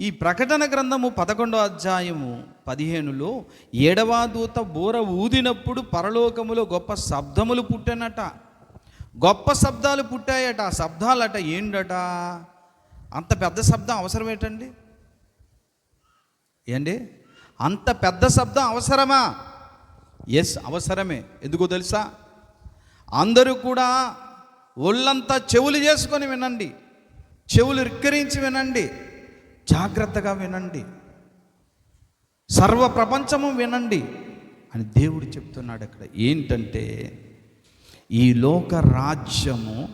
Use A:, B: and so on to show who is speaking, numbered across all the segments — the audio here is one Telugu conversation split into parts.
A: ఈ ప్రకటన గ్రంథము పదకొండో అధ్యాయము పదిహేనులో ఏడవ దూత బూర ఊదినప్పుడు పరలోకములో గొప్ప శబ్దములు పుట్టనట. గొప్ప శబ్దాలు పుట్టాయట. ఆ శబ్దాలట ఏంటట అంత పెద్ద శబ్దం అవసరం ఏంటండి? ఏండి అంత పెద్ద శబ్దం అవసరమా? ఎస్ అవసరమే. ఎందుకో తెలుసా? అందరూ కూడా ఒళ్ళంతా చెవులు చేసుకొని వినండి. చెవులు రిక్కరించి వినండి. జాగ్రత్తగా వినండి. సర్వ ప్రపంచము వినండి అని దేవుడు చెప్తున్నాడు అక్కడ. ఏంటంటే ఈ లోక రాజ్యము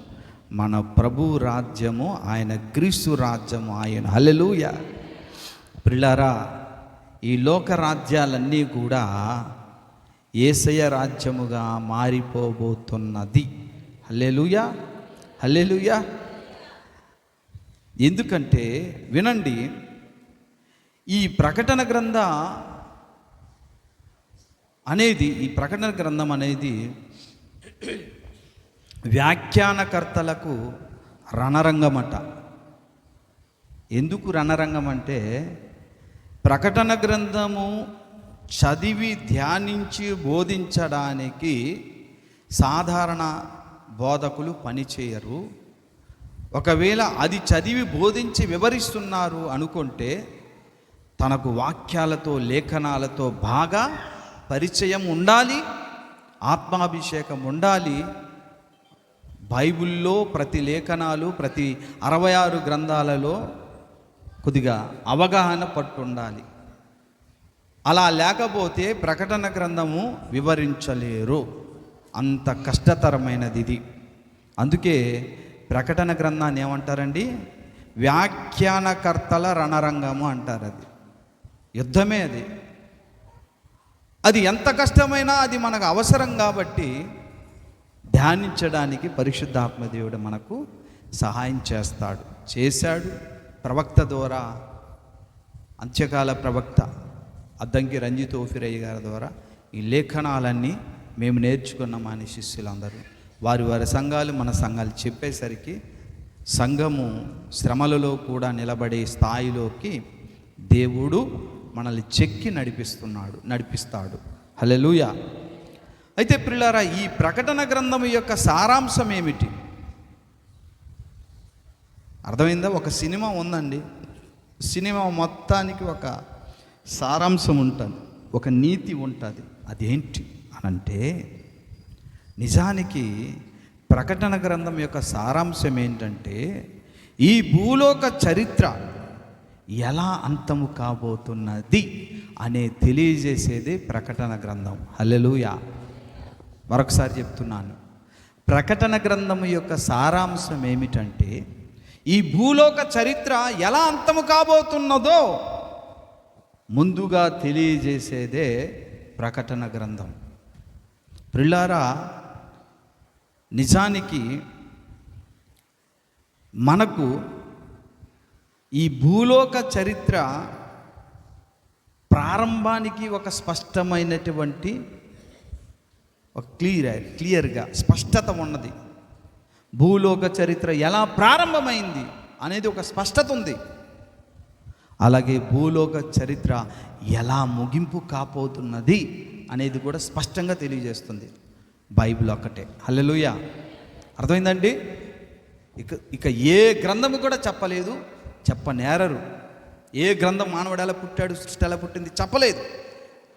A: మన ప్రభు రాజ్యము ఆయన క్రీస్తు రాజ్యము ఆయన. హల్లెలూయ. ప్రిలారా ఈ లోక రాజ్యాలన్నీ కూడా ఏసయ రాజ్యముగా మారిపోబోతున్నది. హల్లెలూయ. హల్లెలూయ. ఎందుకంటే వినండి ఈ ప్రకటన గ్రంథ అనేది ఈ ప్రకటన గ్రంథం అనేది వ్యాఖ్యానకర్తలకు రణరంగమట. ఎందుకు రణరంగం అంటే ప్రకటన గ్రంథము చదివి ధ్యానించి బోధించడానికి సాధారణ బోధకులు పనిచేయరు. ఒకవేళ అది చదివి బోధించి వివరిస్తున్నారు అనుకుంటే తనకు వాక్యాలతో లేఖనాలతో బాగా పరిచయం ఉండాలి ఆత్మాభిషేకం ఉండాలి. బైబిల్లో ప్రతి లేఖనాలు ప్రతి అరవై ఆరు గ్రంథాలలో కొద్దిగా అవగాహన పట్టుండాలి. అలా లేకపోతే ప్రకటన గ్రంథము వివరించలేరు. అంత కష్టతరమైనది ఇది. అందుకే ప్రకటన గ్రంథాన్ని ఏమంటారండి? వ్యాఖ్యానకర్తల రణరంగము అంటారు అది. యుద్ధమే అది. అది ఎంత కష్టమైనా అది మనకు అవసరం కాబట్టి ధ్యానించడానికి పరిశుద్ధాత్మ దేవుడు మనకు సహాయం చేస్తాడు. చేశాడు. ప్రవక్త ద్వారా అంత్యకాల ప్రవక్త అద్దంకి రంజిత్ ఓఫిరయ్య గారి ద్వారా ఈ లేఖనాలన్నీ మేము నేర్చుకున్నాం అని శిష్యులందరూ. వారి వారి సంఘాలు మన సంఘాలు చెప్పేసరికి సంఘము శ్రమలలో కూడా నిలబడే స్థాయిలోకి దేవుడు మనల్ని చెక్కి నడిపిస్తున్నాడు నడిపిస్తాడు. హల్లెలూయా. అయితే ప్రిలారా ఈ ప్రకటన గ్రంథం యొక్క సారాంశం ఏమిటి? అర్థమైందా? ఒక సినిమా ఉందండి. సినిమా మొత్తానికి ఒక సారాంశం ఉంటుంది ఒక నీతి ఉంటుంది. అదేంటి అనంటే నిజానికి ప్రకటన గ్రంథం యొక్క సారాంశం ఏంటంటే ఈ భూలోక చరిత్ర ఎలా అంతము కాబోతున్నది అనే తెలియజేసేదే ప్రకటన గ్రంథం. హలెలుయా మరొకసారి చెప్తున్నాను. ప్రకటన గ్రంథము యొక్క సారాంశం ఏమిటంటే ఈ భూలోక చరిత్ర ఎలా అంతము కాబోతున్నదో ముందుగా తెలియజేసేదే ప్రకటన గ్రంథం. ప్రిలారా నిజానికి మనకు ఈ భూలోక చరిత్ర ప్రారంభానికి ఒక స్పష్టమైనటువంటి ఒక క్లియర్ క్లియర్గా స్పష్టత ఉన్నది. భూలోక చరిత్ర ఎలా ప్రారంభమైంది అనేది ఒక స్పష్టత ఉంది. అలాగే భూలోక చరిత్ర ఎలా ముగింపు కాపోతున్నది అనేది కూడా స్పష్టంగా తెలియజేస్తుంది. బైబిల్ ఒక్కటే. హల్లెలూయ. అర్థమైందండి? ఇక ఇక ఏ గ్రంథము కూడా చెప్పలేదు చెప్పనేరరు. ఏ గ్రంథం మానవుడు ఎలా పుట్టాడు సృష్టి ఎలా పుట్టింది చెప్పలేదు.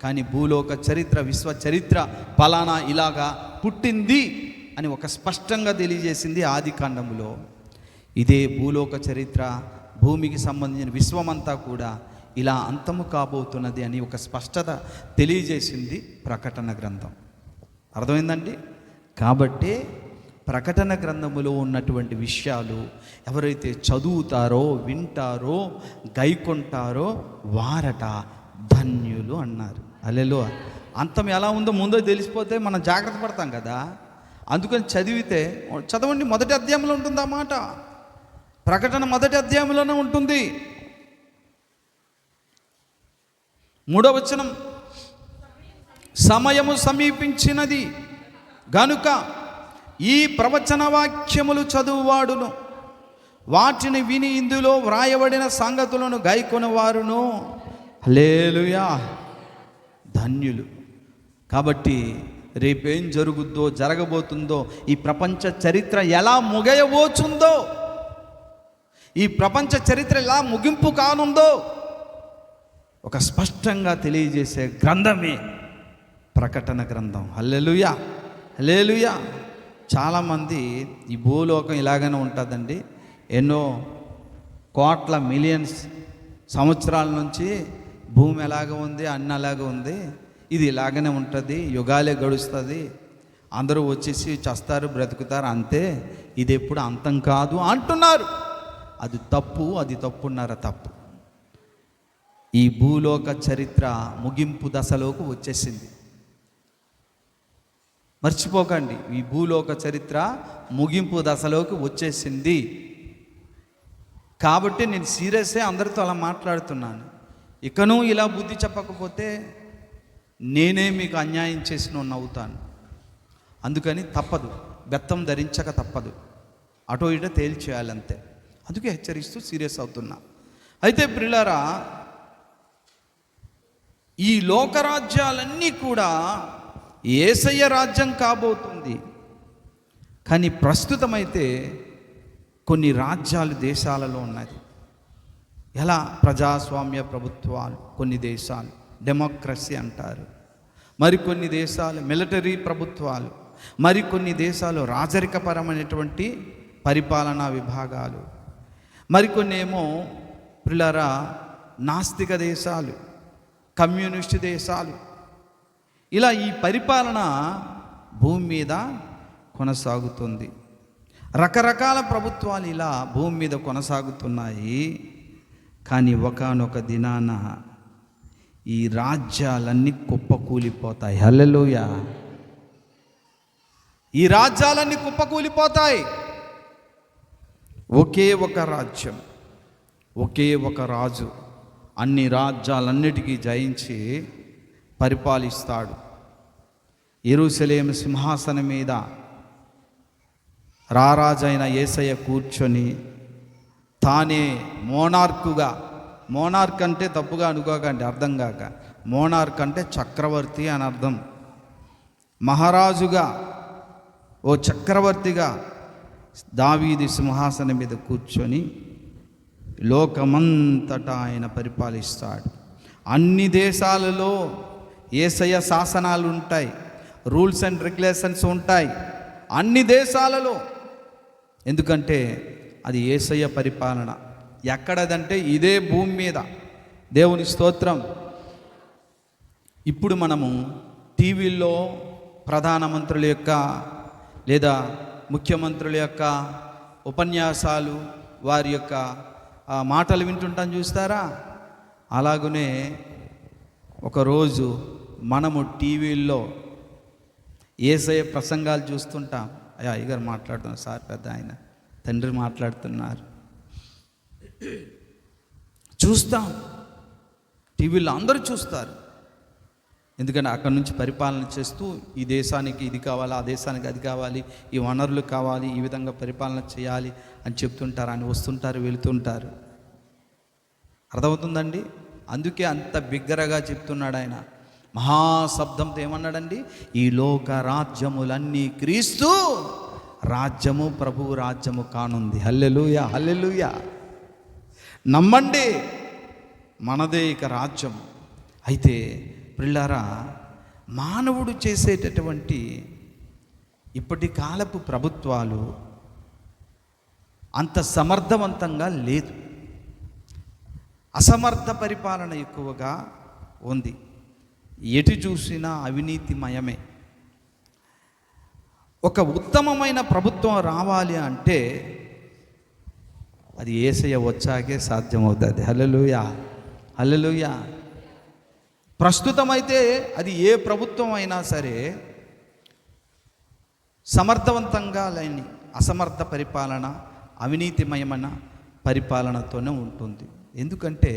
A: కానీ భూలోక చరిత్ర విశ్వ చరిత్ర ఫలానా ఇలాగా పుట్టింది అని ఒక స్పష్టంగా తెలియజేసింది ఆది కాండములో. ఇదే భూలోక చరిత్ర భూమికి సంబంధించిన విశ్వమంతా కూడా ఇలా అంతము కాబోతున్నది అని ఒక స్పష్టత తెలియజేసింది ప్రకటన గ్రంథం. అర్థమైందండి? కాబట్టి ప్రకటన గ్రంథములో ఉన్నటువంటి విషయాలు ఎవరైతే చదువుతారో వింటారో గైకొంటారో వారట ధన్యులు అన్నారు. అల్లెలో అంతం ఎలా ఉందో ముందో తెలిసిపోతే మనం జాగ్రత్త పడతాం కదా. అందుకని చదివితే చదవండి మొదటి అధ్యాయంలో ఉంటుంది ఆ మాట. ప్రకటన మొదటి అధ్యాయంలోనే ఉంటుంది. మూడో వచనం సమయము సమీపించినది. గనుక ఈ ప్రవచన వాక్యములు చదువువాడును. వాటిని విని ఇందులో వ్రాయబడిన సంగతులను గైకొని వారును లేలుయా ధన్యులు. కాబట్టి రేపేం జరుగుద్దో జరగబోతుందో ఈ ప్రపంచ చరిత్ర ఎలా ముగయబోచుందో ఈ ప్రపంచ చరిత్ర ఎలా ముగింపు కానుందో ఒక స్పష్టంగా తెలియజేసే గ్రంథమే. ప్రకటన గ్రంథం. Hallelujah hallelujah. చాలామంది ఈ భూలోకం ఇలాగనే ఉంటుందండి. ఎన్నో కోట్ల మిలియన్స్ సంవత్సరాల నుంచి భూమి ఎలాగ ఉంది అన్న అలాగ ఉంది. ఇది ఇలాగనే ఉంటుంది యుగాలే గడుస్తుంది. అందరూ వచ్చేసి చస్తారు బ్రతుకుతారు అంతే. ఇది ఎప్పుడు అంతం కాదు అంటున్నారు. అది తప్పు అది తప్పున్నార తప్పు. ఈ భూలోక చరిత్ర ముగింపు దశలోకి వచ్చేసింది. మర్చిపోకండి. ఈ భూలోక చరిత్ర ముగింపు దశలోకి వచ్చేసింది. కాబట్టి నేను సీరియస్గా అందరితో అలా మాట్లాడుతున్నాను. ఇకను ఇలా బుద్ధి చెప్పకపోతే నేనే మీకు అన్యాయం చేసిన నవ్వుతాను అందుకని తప్పదు. బెత్తం ధరించక తప్పదు. అటో ఇటో తేల్చేయాలంతే. అందుకే హెచ్చరిస్తూ సీరియస్ అవుతున్నా. అయితే ప్రిలారా ఈ లోకరాజ్యాలన్నీ కూడా ఏసయ్య రాజ్యం కాబోతుంది. కానీ ప్రస్తుతమైతే కొన్ని రాజ్యాలు దేశాలలో ఉన్నది. ఎలా? ప్రజాస్వామ్య ప్రభుత్వాలు కొన్ని దేశాలు. డెమోక్రసీ అంటారు. మరికొన్ని దేశాలు మిలిటరీ ప్రభుత్వాలు. మరికొన్ని దేశాలు రాజరికపరమైనటువంటి పరిపాలనా విభాగాలు. మరికొన్ని ఏమో పిల్లరా నాస్తిక దేశాలు కమ్యూనిస్ట్ దేశాలు ఇలా ఈ పరిపాలన భూమి మీద కొనసాగుతుంది. రకరకాల ప్రభుత్వాలు ఇలా భూమి మీద కొనసాగుతున్నాయి. కానీ ఒకనొక దినాన ఈ రాజ్యాలన్నీ కుప్పకూలిపోతాయి. హల్లెలూయ. ఈ రాజ్యాలన్నీ కుప్పకూలిపోతాయి. ఒకే ఒక రాజ్యం ఒకే ఒక రాజు అన్ని రాజ్యాలన్నిటికీ జయించి పరిపాలిస్తాడు. ఎరుసలేం సింహాసనం మీద రారాజైన ఏసయ్య కూర్చొని తానే మోనార్కుగా మోనార్క్ అంటే తప్పుగా అనుకోకండి అర్థం కాక. మోనార్క్ అంటే చక్రవర్తి అని అర్థం. మహారాజుగా ఓ చక్రవర్తిగా దావీది సింహాసనం మీద కూర్చొని లోకమంతటా ఆయన పరిపాలిస్తాడు. అన్ని దేశాలలో ఏసయ శాసనాలు ఉంటాయి రూల్స్ అండ్ రెగ్యులేషన్స్ ఉంటాయి అన్ని దేశాలలో. ఎందుకంటే అది ఏసయ్య పరిపాలన. ఎక్కడదంటే ఇదే భూమి మీద. దేవుని స్తోత్రం. ఇప్పుడు మనము టీవీల్లో ప్రధానమంత్రుల యొక్క లేదా ముఖ్యమంత్రుల యొక్క ఉపన్యాసాలు వారి యొక్క మాటలు వింటుంటాం చూస్తారా? అలాగనే ఒకరోజు మనము టీవీల్లో ఏసయ ప్రసంగాలు చూస్తుంటాం. అయ్యా అయ్యగారు మాట్లాడుతున్నారు సార్ పెద్ద ఆయన తండ్రి మాట్లాడుతున్నారు. చూస్తాం. టీవీలో అందరూ చూస్తారు. ఎందుకంటే అక్కడ నుంచి పరిపాలన చేస్తూ ఈ దేశానికి ఇది కావాలి ఆ దేశానికి అది కావాలి ఈ వనరులు కావాలి ఈ విధంగా పరిపాలన చేయాలి అని చెప్తుంటారు అని వస్తుంటారు వెళుతుంటారు. అర్థమవుతుందండి? అందుకే అంత బిగ్గరగా చెప్తున్నాడు ఆయన. మహాశబ్దంతో ఏమన్నాడండి? ఈ లోక రాజ్యములన్నీ క్రీస్తు రాజ్యము ప్రభువు రాజ్యము కానుంది. Hallelujah hallelujah. నమ్మండి మనదే ఇక రాజ్యం అయితే పిల్లారా మానవుడు చేసేటటువంటి ఇప్పటి కాలపు ప్రభుత్వాలు అంత సమర్థవంతంగా లేదు. అసమర్థ పరిపాలన ఎక్కువగా ఉంది. ఎటు చూసినా అవినీతిమయమే. ఒక ఉత్తమమైన ప్రభుత్వం రావాలి అంటే అది ఏసయ్య వచ్చాకే సాధ్యమవుతుంది. హలలుయా హలలుయా ప్రస్తుతమైతే అది ఏ ప్రభుత్వం అయినా సరే సమర్థవంతంగా లేని అసమర్థ పరిపాలన అవినీతిమయమైన పరిపాలనతోనే ఉంటుంది. ఎందుకంటే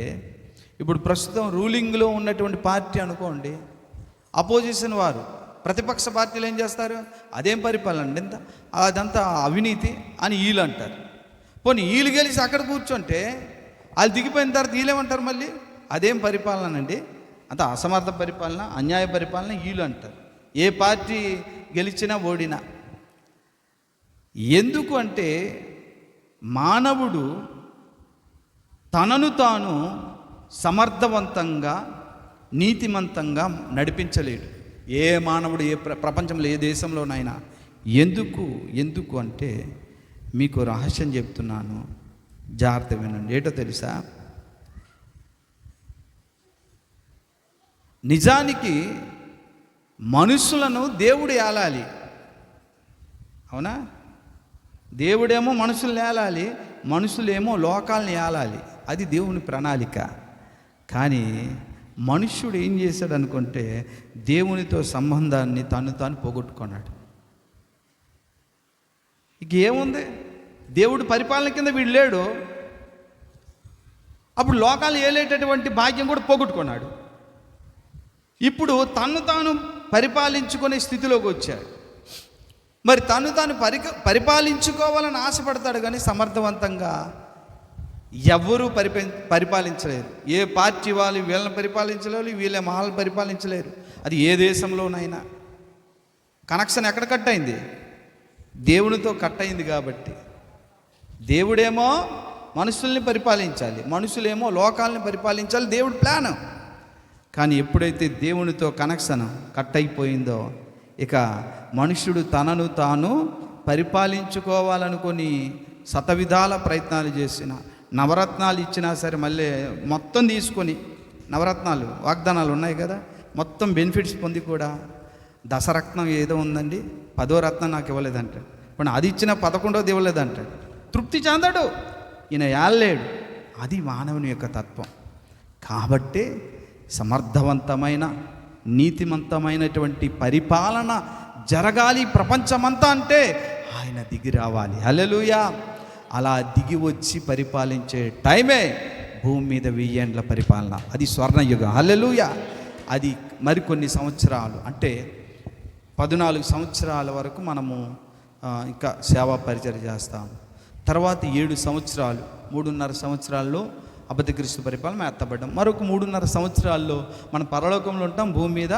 A: ఇప్పుడు ప్రస్తుతం రూలింగ్లో ఉన్నటువంటి పార్టీ అనుకోండి అపోజిషన్ వారు ప్రతిపక్ష పార్టీలు ఏం చేస్తారు? అదేం పరిపాలన అండి ఎంత అదంతా అవినీతి అని వీళ్ళు అంటారు. పోనీ వీళ్ళు గెలిచి అక్కడ కూర్చుంటే వాళ్ళు దిగిపోయిన తర్వాత వీళ్ళేమంటారు మళ్ళీ? అదేం పరిపాలన అండి? అంత అసమర్థ పరిపాలన అన్యాయ పరిపాలన వీళ్ళు అంటారు. ఏ పార్టీ గెలిచినా ఓడినా. ఎందుకు అంటే మానవుడు తనను తాను సమర్థవంతంగా నీతిమంతంగా నడిపించలేడు. ఏ మానవుడు ఏ ప్ర ప్రపంచంలో ఏ దేశంలోనైనా ఎందుకు ఎందుకు అంటే మీకు రహస్యం చెప్తున్నాను. జాగ్రత్త వినండి. ఏటో తెలుసా? నిజానికి మనుషులను దేవుడు ఏలాలి. అవునా? దేవుడేమో మనుషుల్ని ఏలాలి మనుషులేమో లోకాలను ఏలాలి. అది దేవుని ప్రణాళిక. కానీ మనుష్యుడు ఏం చేశాడు అనుకుంటే దేవునితో సంబంధాన్ని తను తాను పోగొట్టుకున్నాడు. ఇక ఏముంది? దేవుడు పరిపాలన కింద వీడు లేడు. అప్పుడు లోకాలు ఏలేటటువంటి భాగ్యం కూడా పోగొట్టుకున్నాడు. ఇప్పుడు తను తాను పరిపాలించుకునే స్థితిలోకి వచ్చాడు. మరి తను తాను పరి పరిపాలించుకోవాలని ఆశపడతాడు కానీ సమర్థవంతంగా ఎవరూ పరిప పరిపాలించలేరు. ఏ పార్టీ వాళ్ళు వీళ్ళని పరిపాలించలేరు వీళ్ళ మహాలు పరిపాలించలేరు. అది ఏ దేశంలోనైనా. కనెక్షన్ ఎక్కడ కట్ అయింది? దేవునితో కట్ అయింది కాబట్టి. దేవుడేమో మనుషుల్ని పరిపాలించాలి మనుషులేమో లోకాలని పరిపాలించాలి దేవుడి ప్లాన్. కానీ ఎప్పుడైతే దేవునితో కనెక్షన్ కట్ అయిపోయిందో ఇక మనుషుడు తనను తాను పరిపాలించుకోవాలనుకొని శతవిధాల ప్రయత్నాలు చేసిన నవరత్నాలు ఇచ్చినా సరే మళ్ళీ మొత్తం తీసుకొని నవరత్నాలు వాగ్దానాలు ఉన్నాయి కదా మొత్తం బెనిఫిట్స్ పొంది కూడా దశరత్నం ఏదో ఉందండి పదో రత్నం నాకు ఇవ్వలేదంట. ఇప్పుడు అది ఇచ్చిన పదకొండోది ఇవ్వలేదంట. తృప్తి చెందడు. ఈయన ఏళ్ళలేడు. అది మానవుని యొక్క తత్వం. కాబట్టి సమర్థవంతమైన నీతిమంతమైనటువంటి పరిపాలన జరగాలి ప్రపంచమంతా అంటే ఆయన దిగి రావాలి. అలెలుయా అలా దిగి వచ్చి పరిపాలించే టైమే భూమి మీద వెయ్యేండ్ల పరిపాలన. అది స్వర్ణయుగం. హల్లెలూయా! అది మరికొన్ని సంవత్సరాలు. అంటే పద్నాలుగు సంవత్సరాల వరకు మనము ఇంకా సేవా పరిచయం చేస్తాం. తర్వాత ఏడు సంవత్సరాలు మూడున్నర సంవత్సరాల్లో అబద్ధక్రీస్తు పరిపాలన ఎత్తబడ్డం. మరొక మూడున్నర సంవత్సరాల్లో మన పరలోకంలో ఉంటాం భూమి మీద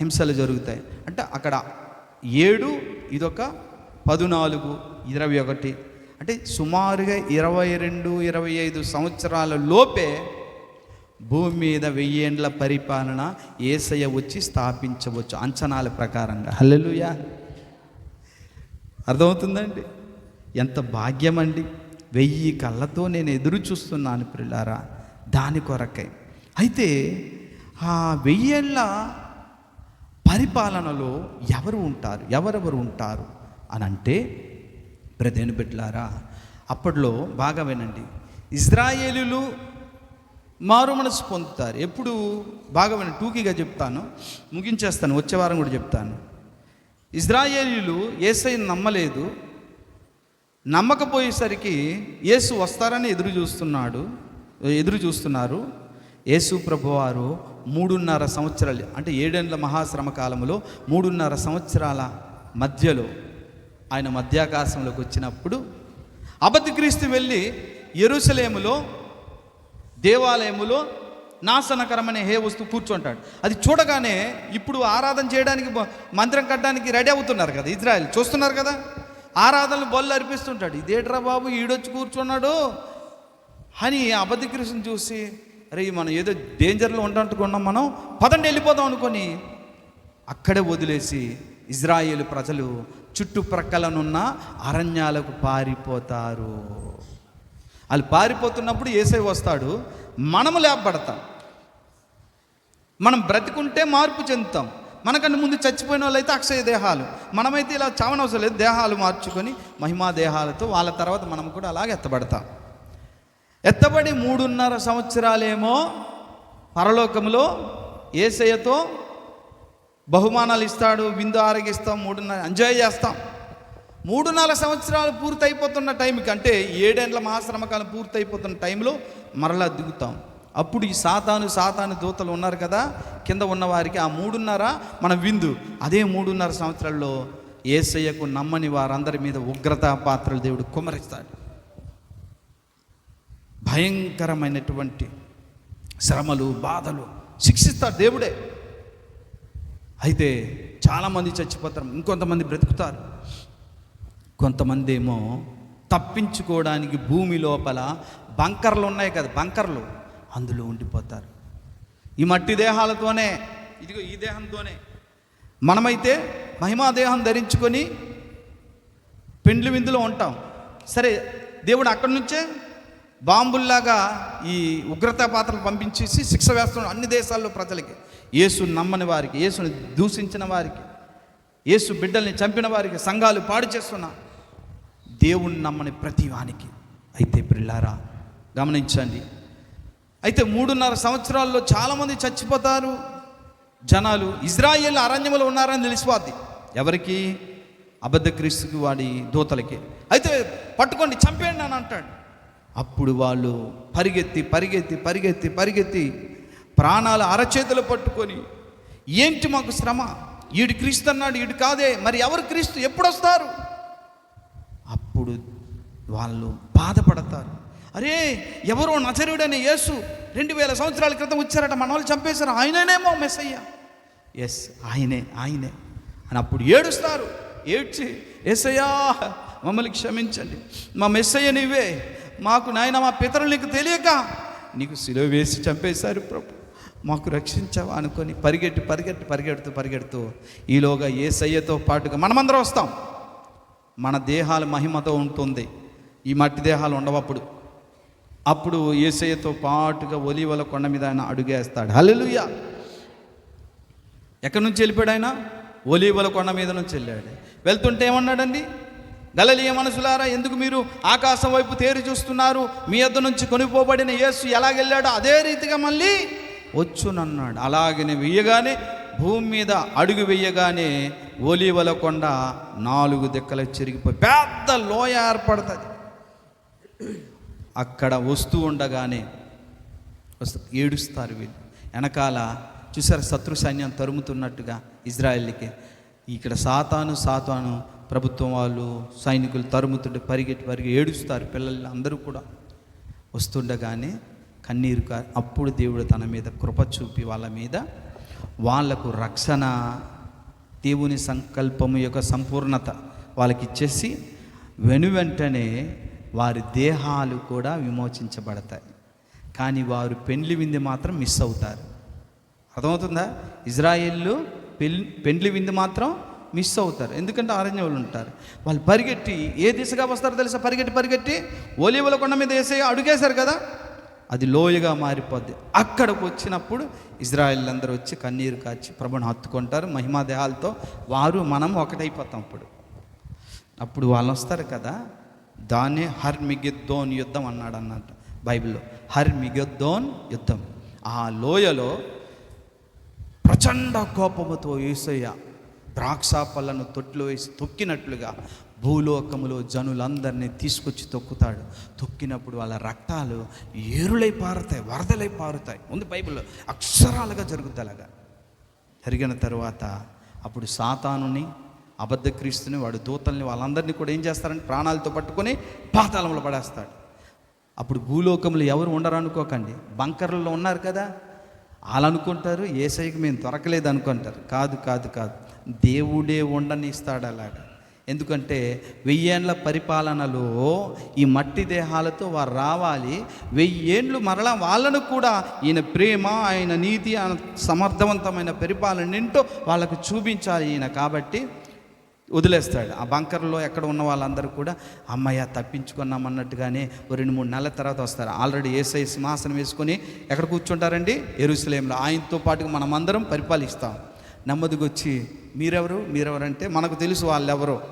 A: హింసలు జరుగుతాయి. అంటే అక్కడ ఏడు ఇదొక పదునాలుగు ఇరవై ఒకటి అంటే సుమారుగా ఇరవై రెండు ఇరవై ఐదు సంవత్సరాల లోపే భూమి మీద వెయ్యేండ్ల పరిపాలన ఏసయ్య వచ్చి స్థాపించవచ్చు అంచనాల ప్రకారంగా. హల్లెలుయా. అర్థమవుతుందండి? ఎంత భాగ్యం అండి వెయ్యి కళ్ళతో నేను ఎదురు చూస్తున్నాను పిల్లారా దాని కొరకై. అయితే ఆ వెయ్యేళ్ళ పరిపాలనలో ఎవరు ఉంటారు? ఎవరెవరు ఉంటారు? అని అంటే ప్రదేని బిడ్లారా అప్పట్లో బాగా వినండి. ఇజ్రాయేలీలు మారు మనసు పొందుతారు. ఎప్పుడు? బాగా వినండి. టూకీగా చెప్తాను. ముగించేస్తాను. వచ్చే వారం కూడా చెప్తాను. ఇజ్రాయేలీలు ఏసైని నమ్మలేదు. నమ్మకపోయేసరికి యేసు వస్తారని ఎదురు చూస్తున్నాడు. ఎదురు చూస్తున్నారు. యేసు ప్రభువారు మూడున్నర సంవత్సరాలు అంటే ఏడేండ్ల మహాశ్రమ కాలంలో మూడున్నర సంవత్సరాల మధ్యలో ఆయన మధ్యాకాశంలోకి వచ్చినప్పుడు అబద్ధక్రీస్తు వెళ్ళి ఎరుసలేములో దేవాలయములో నాశనకరమనే హే వస్తువు కూర్చుంటాడు. అది చూడగానే ఇప్పుడు ఆరాధన చేయడానికి మంత్రం మందిరం కట్టడానికి రెడీ అవుతున్నారు కదా ఇజ్రాయెల్. చూస్తున్నారు కదా? ఆరాధనలు బొల్లు అర్పిస్తుంటాడు. ఇదేట్రా బాబు ఈడొచ్చి కూర్చున్నాడు? అని అబద్ధకృష్ణ చూసి అరే మనం ఏదో డేంజర్లో ఉండట్టుకున్నాం మనం. పదండి వెళ్ళిపోదాం అనుకొని అక్కడే వదిలేసి ఇజ్రాయేలు ప్రజలు చుట్టుప్రక్కలనున్న అరణ్యాలకు పారిపోతారు. వాళ్ళు పారిపోతున్నప్పుడు ఏసై వస్తాడు మనము లేపబడతాం. మనం బ్రతికుంటే మార్పు చెందుతాం. మనకన్నా ముందు చచ్చిపోయిన వాళ్ళైతే అక్షయ దేహాలు. మనమైతే ఇలా చావనవసరం లేదు దేహాలు మార్చుకొని మహిమా దేహాలతో వాళ్ళ తర్వాత మనం కూడా అలాగే ఎత్తబడతాం. ఎత్తబడి మూడున్నర సంవత్సరాలేమో పరలోకంలో ఏసయ్యతో బహుమానాలు ఇస్తాడు విందు ఆరగిస్తాం మూడున్నర ఎంజాయ్ చేస్తాం. మూడున్నర సంవత్సరాలు పూర్తయిపోతున్న టైంకి అంటే ఏడేండ్ల మహాశ్రమకాలం పూర్తయిపోతున్న టైంలో మరలా దిగుతాం. అప్పుడు ఈ సాతాను సాతాను దూతలు ఉన్నారు కదా కింద ఉన్న వారికి ఆ మూడున్నర మన విందు. అదే మూడున్నర సంవత్సరాల్లో ఏసయ్యకు నమ్మని వారందరి మీద ఉగ్రత పాత్రలు దేవుడు కుమరిస్తాడు భయంకరమైనటువంటి శ్రమలు బాధలు శిక్షిస్తాడు దేవుడే. అయితే చాలామంది చచ్చిపోతారు ఇంకొంతమంది బ్రతుకుతారు. కొంతమంది ఏమో తప్పించుకోవడానికి భూమి లోపల బంకర్లు ఉన్నాయి కదా బంకర్లు అందులో ఉండిపోతారు. ఈ మట్టి దేహాలతోనే ఇదిగో ఈ దేహంతోనే మనమైతే మహిమా దేహం ధరించుకొని పెండ్లి విందులో ఉంటాం. సరే దేవుడు అక్కడి నుంచే బాంబుల్లాగా ఈ ఉగ్రతా పాత్రలు పంపించేసి శిక్ష వేస్తున్నాడు అన్ని దేశాల్లో ప్రజలకి. యేసు నమ్మని వారికి యేసుని దూషించిన వారికి యేసు బిడ్డల్ని చంపిన వారికి సంఘాలు పాడు చేస్తున్నా. దేవుణ్ణి నమ్మని ప్రతి వానికి. అయితే పిల్లారా గమనించండి. అయితే మూడున్నర సంవత్సరాల్లో చాలామంది చచ్చిపోతారు. జనాలు ఇజ్రాయేల్ అరణ్యంలో ఉన్నారని తెలిసిపోద్ది. ఎవరికి? అబద్ధ క్రీస్తుకి వాడి దూతలకి. అయితే పట్టుకోండి చంపేయండి అని అంటాడు. అప్పుడు వాళ్ళు పరిగెత్తి పరిగెత్తి పరిగెత్తి పరిగెత్తి ప్రాణాలు అరచేతులు పట్టుకొని ఏంటి మాకు శ్రమ? ఈడు క్రీస్తు అన్నాడు ఈడు కాదే. మరి ఎవరు క్రీస్తు? ఎప్పుడు వస్తారు అప్పుడు వాళ్ళు బాధపడతారు. అరే ఎవరో నచరుడనే యేసు రెండు వేల సంవత్సరాల క్రితం వచ్చారట మన వాళ్ళు చంపేశారు. ఆయననేమో మెస్ అయ్యా ఎస్ ఆయనే ఆయనే. అని అప్పుడు ఏడుస్తారు. ఏడ్చి ఎస్సయ్యా మమ్మల్ని క్షమించండి. మా మెస్సయ్య నీవే. మాకు నాయన మా పితరులు నీకు తెలియక నీకు సిలువ వేసి చంపేశారు ప్రభు. మాకు రక్షించావా అనుకొని పరిగెట్టి పరిగెట్టి పరిగెడుతూ పరిగెడుతూ ఈలోగా ఏ సయ్యతో పాటుగా మనమందరం వస్తాం. మన దేహాలు మహిమతో ఉంటుంది. ఈ మట్టి దేహాలు ఉండవప్పుడు అప్పుడు. ఏసయ్యతో పాటుగా ఒలివల కొండ మీద ఆయన అడుగేస్తాడు. హలలుయ ఎక్కడి నుంచి వెళ్ళిపోయాడు ఆయన? ఒలివల కొండ మీద నుంచి వెళ్ళాడు. వెళ్తుంటే ఏమన్నాడండి? గలలియ మనసులారా ఎందుకు మీరు ఆకాశం వైపు తేరి చూస్తున్నారు? మీ యొద్ద నుంచి కొనిపోబడిన యేసు ఎలాగెళ్ళాడో అదే రీతిగా మళ్ళీ వచ్చునన్నాడు. అలాగనే వేయగానే భూమి మీద అడుగు వేయగానే ఒలివల కొండ నాలుగు దిక్కలు చెరిగిపోయి పెద్ద లోయ ఏర్పడుతుంది. అక్కడ వస్తూ ఉండగానే వస్తు ఏడుస్తారు వీళ్ళు. వెనకాల చూసారు శత్రు సైన్యం తరుముతున్నట్టుగా ఇజ్రాయెల్కి. ఇక్కడ సాతాను సాతాను ప్రభుత్వం వాళ్ళు సైనికులు తరుముతుంటే పరిగెట్టి పరిగి ఏడుస్తారు పిల్లలు అందరూ కూడా. వస్తుండగానే కన్నీరు అప్పుడు దేవుడు తన మీద కృప చూపి వాళ్ళ మీద వాళ్ళకు రక్షణ దేవుని సంకల్పము యొక్క సంపూర్ణత వాళ్ళకి ఇచ్చేసి వెను వెంటనే వారి దేహాలు కూడా విమోచించబడతాయి. కానీ వారు పెండ్లి వింది మాత్రం మిస్ అవుతారు. అర్థమవుతుందా? ఇజ్రాయిల్లో పెళ్ళి పెండ్లి విందు మాత్రం మిస్ అవుతారు. ఎందుకంటే అరణ్యంలో ఉంటారు. వాళ్ళు పరిగెట్టి ఏ దిశగా వస్తారో తెలుసా? పరిగెట్టి పరిగెట్టి ఒలివల కొండ మీద వేసే అడుగేశారు కదా? అది లోయగా మారిపోద్ది. అక్కడికి వచ్చినప్పుడు ఇజ్రాయిల్ అందరూ వచ్చి కన్నీరు కాచి ప్రభుని హత్తుకుంటారు. మహిమా దేహాలతో వారు మనం ఒకటైపోతాం అప్పుడు. అప్పుడు వాళ్ళు వస్తారు కదా దాన్నే హర్ మిగిద్దోన్ యుద్ధం అన్నాడు అన్నట్టు బైబిల్లో. హర్ మిగిద్దోన్ యుద్ధం. ఆ లోయలో ప్రచండ కోపముతో ఏసయ్య ద్రాక్ష పళ్ళను తొట్టిలో వేసి తొక్కినట్లుగా భూలోకములో జనులందరినీ తీసుకొచ్చి తొక్కుతాడు. తొక్కినప్పుడు వాళ్ళ రక్తాలు ఏరులై పారుతాయి వరదలై పారుతాయి. ఉంది బైబిల్లో అక్షరాలుగా జరుగుతుంది అలాగా. జరిగిన తర్వాత అప్పుడు సాతానుని అబద్ధ క్రీస్తుని వాడు దూతల్ని వాళ్ళందరినీ కూడా ఏం చేస్తారంటే ప్రాణాలతో పట్టుకొని పాతాళంలో పడేస్తాడు. అప్పుడు భూలోకంలో ఎవరు ఉండరు అనుకోకండి. బంకర్లలో ఉన్నారు కదా. వాళ్ళు అనుకుంటారు ఏసైకి మేము దొరకలేదు అనుకుంటారు. కాదు కాదు కాదు. దేవుడే ఉండనిస్తాడు అలాగా. ఎందుకంటే వెయ్యేండ్ల పరిపాలనలో ఈ మట్టి దేహాలతో వారు రావాలి. వెయ్యేండ్లు మరలా వాళ్ళను కూడా ఈయన ప్రేమ ఆయన నీతి ఆయన సమర్థవంతమైన పరిపాలన ఏంటో వాళ్ళకు చూపించాలి ఈయన కాబట్టి వదిలేస్తాడు. ఆ బంకర్లో ఎక్కడ ఉన్న వాళ్ళందరూ కూడా అమ్మయ్య తప్పించుకున్నాం అన్నట్టుగానే ఓ రెండు మూడు నెలల తర్వాత వస్తారు. ఆల్రెడీ ఏసై సింహాసనం వేసుకొని ఎక్కడ కూర్చుంటారండి? ఎరుసలేంలో. ఆయనతో పాటుగా మనమందరం పరిపాలిస్తాం. నెమ్మదిగొచ్చి మీరెవరు? మీరెవరంటే మనకు తెలుసు వాళ్ళెవరో.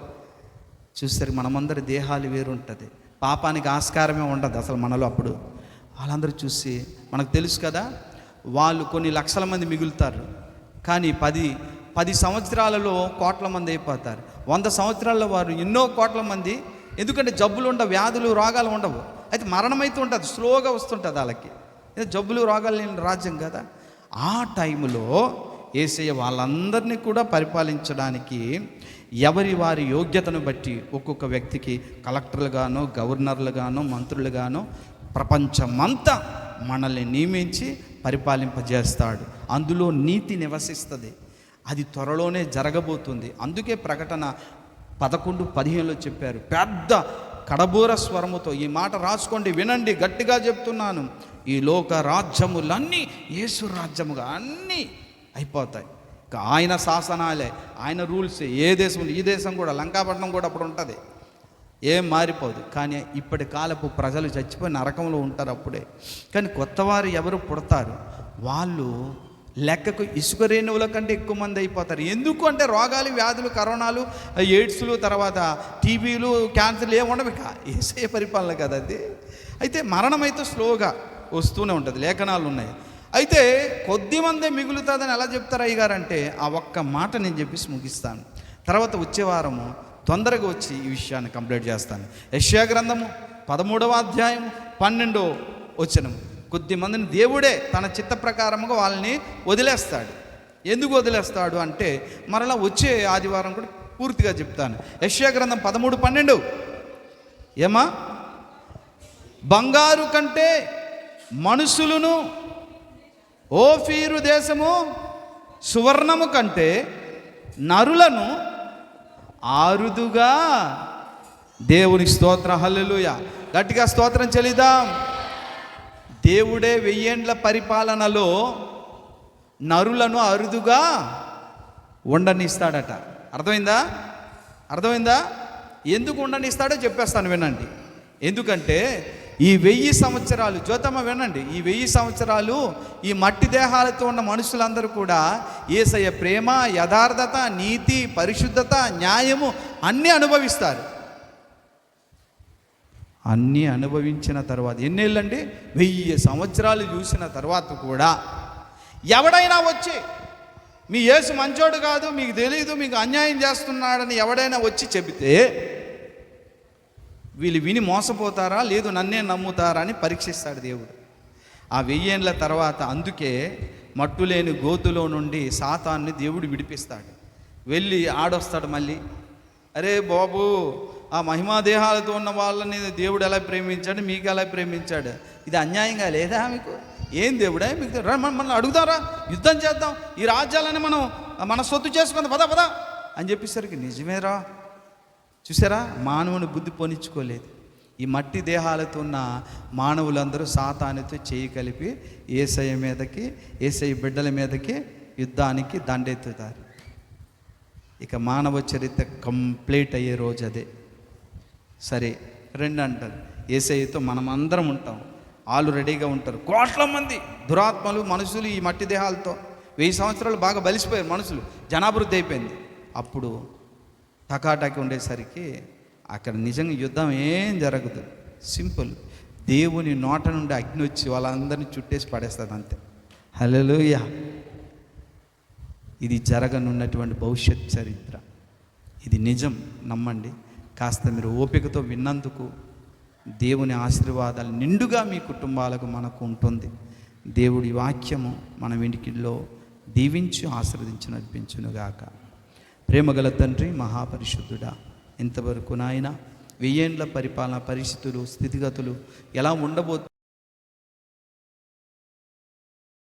A: చూసరికి మనమందరి దేహాలు వేరుంటుంది. పాపానికి ఆస్కారమే ఉండదు అసలు మనలో అప్పుడు. వాళ్ళందరూ చూసి మనకు తెలుసు కదా వాళ్ళు కొన్ని లక్షల మంది మిగులుతారు. కానీ పది పది సంవత్సరాలలో కోట్ల మంది అయిపోతారు. వంద సంవత్సరాల్లో వారు ఎన్నో కోట్ల మంది. ఎందుకంటే జబ్బులు ఉండవు వ్యాధులు రోగాలు ఉండవు. అయితే మరణం అయితే ఉంటుంది స్లోగా వస్తుంటుంది వాళ్ళకి. జబ్బులు రోగాలు లేని రాజ్యం కదా. ఆ టైంలో ఏసయ్య వాళ్ళందరినీ కూడా పరిపాలించడానికి ఎవరి వారి యోగ్యతను బట్టి ఒక్కొక్క వ్యక్తికి కలెక్టర్లుగానో గవర్నర్లుగానో మంత్రులుగానో ప్రపంచమంతా మనల్ని నియమించి పరిపాలింపజేస్తాడు. అందులో నీతి నివసిస్తుంది. అది త్వరలోనే జరగబోతుంది. అందుకే ప్రకటన పదకొండు పదిహేనులో చెప్పారు. పెద్ద కడబూర స్వరముతో ఈ మాట రాసుకోండి వినండి గట్టిగా చెప్తున్నాను. ఈ లోక రాజ్యములన్నీ యేసు రాజ్యముగా అన్నీ అయిపోతాయి. ఆయన శాసనాలే ఆయన రూల్స్ ఏ దేశం ఈ దేశం కూడా లంకాపట్నం కూడా అప్పుడు ఉంటుంది. ఏం మారిపోదు. కానీ ఇప్పటి కాలపు ప్రజలు చచ్చిపోయి నరకంలో ఉంటారు అప్పుడే. కానీ కొత్తవారు ఎవరు పుడతారు? వాళ్ళు లెక్కకు ఇసుక రేణువుల కంటే ఎక్కువ మంది అయిపోతారు. ఎందుకు అంటే రోగాలు వ్యాధులు కరోనాలు ఎయిడ్స్లు తర్వాత టీబీలు క్యాన్సర్లు ఏమి ఉండవు ఇక. ఏసే పరిపాలన కదా అది. అయితే మరణం అయితే స్లోగా వస్తూనే ఉంటుంది. లేఖనాలు ఉన్నాయి. అయితే కొద్ది మందే మిగులుతుందని ఎలా చెప్తారు అయ్యగారంటే ఆ ఒక్క మాట నేను చెప్పేసి ముగిస్తాను. తర్వాత వచ్చే వారము తొందరగా వచ్చి ఈ విషయాన్ని కంప్లీట్ చేస్తాను. యష్యా గ్రంథము పదమూడవ అధ్యాయం పన్నెండో వచనము. కొద్ది మందిని దేవుడే తన చిత్త ప్రకారముగా వాళ్ళని వదిలేస్తాడు. ఎందుకు వదిలేస్తాడు అంటే మరలా వచ్చే ఆదివారం కూడా పూర్తిగా చెప్తాను. యష్యా గ్రంథం పదమూడు పన్నెండు. ఏమా? బంగారు కంటే మనుషులను ఓఫీరు దేశము సువర్ణము కంటే నరులను ఆరుదుగా. దేవుని స్తోత్ర హల్లుయ గట్టిగా స్తోత్రం చెల్లిదాం దేవుడే వెయ్యేండ్ల పరిపాలనలో నరులను అరుదుగా ఉండనిస్తాడట. అర్థమైందా? అర్థమైందా? ఎందుకు ఉండనిస్తాడో చెప్పేస్తాను వినండి. ఎందుకంటే ఈ వెయ్యి సంవత్సరాలు జ్యోతమ్మ వినండి ఈ వెయ్యి సంవత్సరాలు ఈ మట్టి దేహాలతో ఉన్న మనుషులందరూ కూడా ఏసయ్య ప్రేమ యథార్థత నీతి పరిశుద్ధత న్యాయము అన్నీ అనుభవిస్తారు. అన్నీ అనుభవించిన తర్వాత ఎన్నేళ్ళండి? వెయ్యి సంవత్సరాలు చూసిన తర్వాత కూడా ఎవడైనా వచ్చి మీ యేసు మంచోడు కాదు మీకు తెలియదు మీకు అన్యాయం చేస్తున్నాడని ఎవడైనా వచ్చి చెబితే వీళ్ళు విని మోసపోతారా? లేదు నన్నే నమ్ముతారా అని పరీక్షిస్తాడు దేవుడు. ఆ వెయ్యేండ్ల తర్వాత అందుకే మట్టులేని గోతులో నుండి సాతాన్ని దేవుడు విడిపిస్తాడు. వెళ్ళి ఆడొస్తాడు మళ్ళీ. అరే బాబు ఆ మహిమాదేహాలతో ఉన్న వాళ్ళని దేవుడు ఎలా ప్రేమించాడు? మీకు ఎలా ప్రేమించాడు? ఇది అన్యాయంగా లేదా మీకు? ఏం దేవుడే? మీకు? రా, మనం అడుగుతారా? యుద్ధం చేద్దాం. ఈ రాజ్యాలని మనం మన సొత్తు చేసుకుందాం. పద పద అని చెప్పేసరికి నిజమేరా? చూసారా? మానవుని బుద్ధి పోనిచ్చుకోలేదు. ఈ మట్టి దేహాలతో ఉన్న మానవులందరూ సాతానితో చేయి కలిపి ఏసయ్య మీదకి ఏసయ్య బిడ్డల మీదకి యుద్ధానికి దండెత్తుతారు. ఇక మానవ చరిత్ర కంప్లీట్ అయ్యే రోజు అదే. సరే రెండు అంటారు. ఏసైతో మనం అందరం ఉంటాం. వాళ్ళు రెడీగా ఉంటారు. కోట్ల మంది దురాత్మలు మనుషులు ఈ మట్టి దేహాలతో. వెయ్యి సంవత్సరాలు బాగా బలిసిపోయారు మనుషులు. జనాభివృద్ధి అయిపోయింది. అప్పుడు టకాటకి ఉండేసరికి అక్కడ నిజంగా యుద్ధం ఏం జరగదు. సింపుల్ దేవుని నోట నుండి అగ్ని వచ్చి వాళ్ళందరినీ చుట్టేసి పడేస్తుంది అంతే. హలోయ ఇది జరగనున్నటువంటి భవిష్యత్ చరిత్ర. ఇది నిజం. నమ్మండి. కాస్త మీరు ఓపికతో విన్నందుకు దేవుని ఆశీర్వాదాలు నిండుగా మీ కుటుంబాలకు మనకు ఉంటుంది. దేవుడి వాక్యము మన ఇంటికిలో దీవించి ఆశీర్వదించి నడిపించునుగాక. ప్రేమగల తండ్రి మహాపరిశుద్ధుడా. ఇంతవరకు నాయన వెయ్యేండ్ల పరిపాలన పరిస్థితులు స్థితిగతులు ఎలా ఉండబో